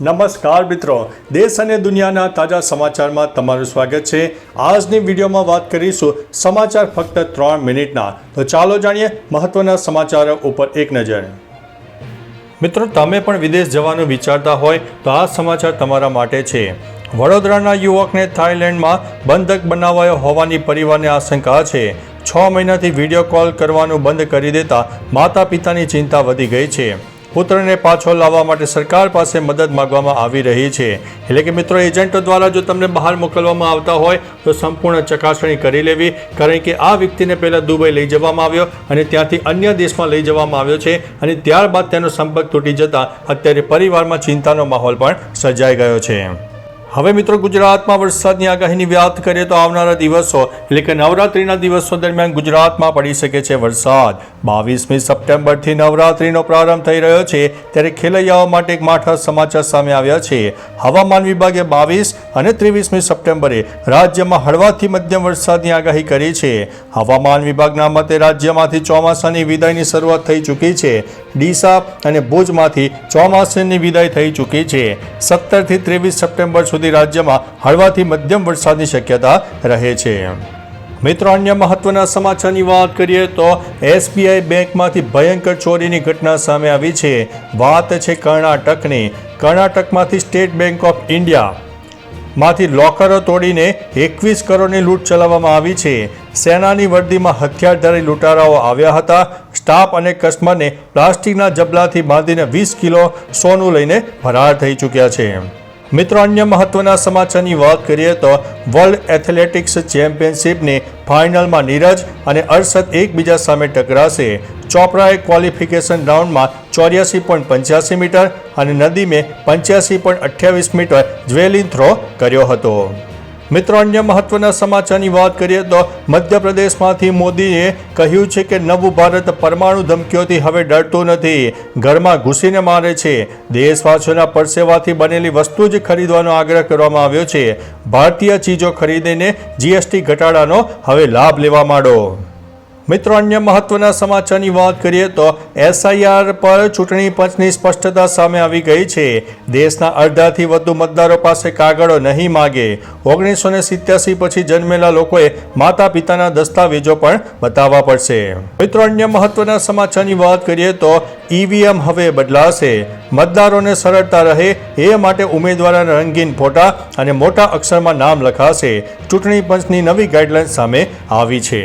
નમસ્કાર મિત્રો, દેશ અને દુનિયાના તાજા સમાચારમાં તમારું સ્વાગત છે. આજની વિડીયોમાં વાત કરીશું સમાચાર ફક્ત ત્રણ મિનિટના. તો ચાલો જાણીએ મહત્વના સમાચારો ઉપર એક નજર. મિત્રો, તમે પણ વિદેશ જવાનું વિચારતા હોય તો આ સમાચાર તમારા માટે છે. વડોદરાના યુવકને થાઇલેન્ડમાં બંધક બનાવાયો હોવાની પરિવારને આશંકા છે. છ મહિનાથી વીડિયો કોલ કરવાનું બંધ કરી દેતા માતા પિતાની ચિંતા વધી ગઈ છે. પુત્રને પાછો લાવવા માટે સરકાર પાસે મદદ માગવામાં આવી રહી છે. એટલે કે મિત્રો, એજન્ટો દ્વારા જો તમને બહાર મોકલવામાં આવતા હોય, તો સંપૂર્ણ ચકાસણી કરી લેવી. કારણ કે આ વ્યક્તિને પહેલાં દુબઈ લઈ જવામાં આવ્યો અને ત્યાંથી અન્ય દેશમાં લઈ જવામાં આવ્યો છે અને ત્યારબાદ તેનો સંપર્ક તૂટી જતાં અત્યારે પરિવારમાં ચિંતાનો માહોલ પણ સર્જાઈ ગયો છે. હવે મિત્રો ગુજરાતમાં વરસાદની આગાહીની વાત કરીએ તો આવનારા દિવસો એટલે કે નવરાત્રિના દિવસો દરમિયાન ગુજરાતમાં પડી શકે છે વરસાદ. બાવીસમી સપ્ટેમ્બરથી નવરાત્રિનો પ્રારંભ થઈ રહ્યો છે ત્યારે ખેલૈયાઓ માટે એક માઠા સમાચાર સામે આવ્યા છે. હવામાન વિભાગે બાવીસ અને ત્રેવીસમી સપ્ટેમ્બરે રાજ્યમાં હળવાથી મધ્યમ વરસાદની આગાહી કરી છે. હવામાન વિભાગના મતે રાજ્યમાંથી ચોમાસાની વિદાયની શરૂઆત થઈ ચૂકી છે. ડીસા અને ભુજમાંથી ચોમાસાની વિદાય થઈ ચૂકી છે. સત્તરથી ત્રેવીસ સપ્ટેમ્બર સુધી રાજ્યમાં હળવાથી મધ્યમ વરસાદની શક્યતા રહે છે. મિત્રો, અન્ય મહત્વના સમાચારની વાત કરીએ તો એસબીઆઈ બેંકમાંથી ભયંકર ચોરીની ઘટના સામે આવી છે. વાત છે કર્ણાટકની. કર્ણાટકમાંથી સ્ટેટ બેંક ઓફ ઇન્ડિયા માંથી લોકરો તોડીને એકવીસ કરોડની લૂંટ ચલાવવામાં આવી છે. સેનાની વર્દીમાં હથિયારધારી લૂંટારાઓ આવ્યા હતા. સ્ટાફ અને કસ્ટમરને પ્લાસ્ટિકના જબલાથી બાંધીને વીસ કિલો સોનું લઈને ફરાર થઈ ચૂક્યા છે. મિત્રો, અન્ય મહત્વના સમાચારની વાત કરીએ તો વર્લ્ડ એથ્લેટિક્સ ચેમ્પિયનશિપની ફાઇનલમાં નીરજ અને અરશદ એકબીજા સામે ટકરાશે. ચોપરાએ ક્વોલિફિકેશન રાઉન્ડમાં ચોર્યાસી પોઈન્ટ પંચ્યાસી મીટર અને નદીમે પંચ્યાસી પોઈન્ટ અઠ્યાવીસ મીટર જ્વેલિન થ્રો કર્યો હતો. મિત્રો, અન્ય મહત્વના સમાચારની વાત કરીએ તો મધ્યપ્રદેશમાંથી મોદીએ કહ્યું છે કે નવું ભારત પરમાણુ ધમકીઓથી હવે ડરતું નથી. ઘરમાં ઘૂસીને મારે છે. દેશવાસીઓના પરસેવાથી બનેલી વસ્તુ જ ખરીદવાનો આગ્રહ કરવામાં આવ્યો છે. ભારતીય ચીજો ખરીદીને જીએસટી ઘટાડાનો હવે લાભ લેવા માંડો. મિત્રો, અન્ય મહત્વના સમાચારની વાત કરીએ તો એસઆઈઆર પર ચૂંટણી પંચની સ્પષ્ટતા સામે આવી ગઈ છે. દેશના અડધાથી વધુ મતદારો પાસે કાગળો નહીં માગે. ઓગણીસો ને સિત્યાસી પછી જન્મેલા લોકોએ માતા પિતાના દસ્તાવેજો પણ બતાવવા પડશે. મિત્રો, અન્ય મહત્વના સમાચારની વાત કરીએ તો ઈવીએમ હવે બદલાશે. મતદારોને સરળતા રહે એ માટે ઉમેદવારના રંગીન ફોટા અને મોટા અક્ષરમાં નામ લખાશે. ચૂંટણી પંચની નવી ગાઈડલાઇન સામે આવી છે.